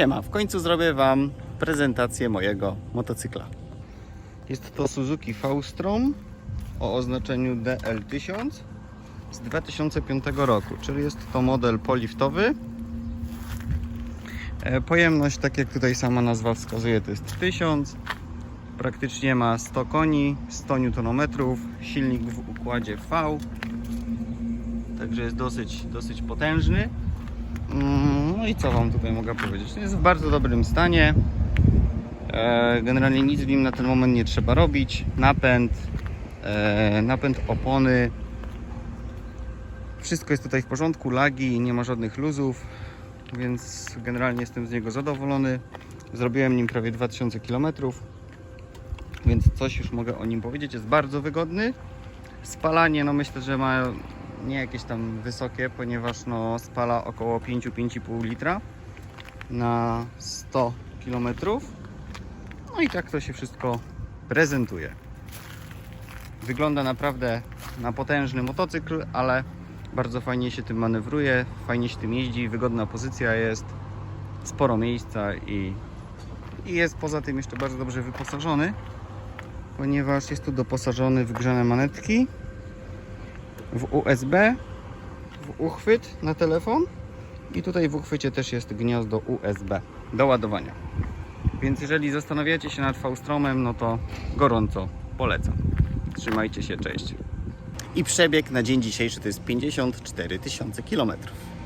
Siema, w końcu zrobię Wam prezentację mojego motocykla. Jest to Suzuki V-Strom o oznaczeniu DL1000 z 2005 roku, czyli jest to model poliftowy. E, Pojemność, tak jak tutaj sama nazwa wskazuje, to jest 1000. Praktycznie ma 100 koni, 100 Nm, silnik w układzie V. Także jest dosyć, dosyć potężny. Mm, No i co Wam tutaj mogę powiedzieć? Jest w bardzo dobrym stanie. E, Generalnie nic w nim na ten moment nie trzeba robić. Napęd, e, napęd opony. Wszystko jest tutaj w porządku, lagi, nie ma żadnych luzów, więc generalnie jestem z niego zadowolony. Zrobiłem nim prawie 2000 km, więc coś już mogę o nim powiedzieć. Jest bardzo wygodny. Spalanie, no myślę, że ma nie jakieś tam wysokie, ponieważ no spala około 5-5,5 litra na 100 km. No i tak to się wszystko prezentuje. Wygląda naprawdę na potężny motocykl, ale bardzo fajnie się tym manewruje, fajnie się tym jeździ, wygodna pozycja jest, sporo miejsca i, i jest poza tym jeszcze bardzo dobrze wyposażony, ponieważ jest tu doposażony w grzane manetki, w USB, w uchwyt na telefon i tutaj w uchwycie też jest gniazdo USB do ładowania. Więc jeżeli zastanawiacie się nad V-Stromem, no to gorąco polecam. Trzymajcie się, cześć. I przebieg na dzień dzisiejszy to jest 54 tysiące kilometrów.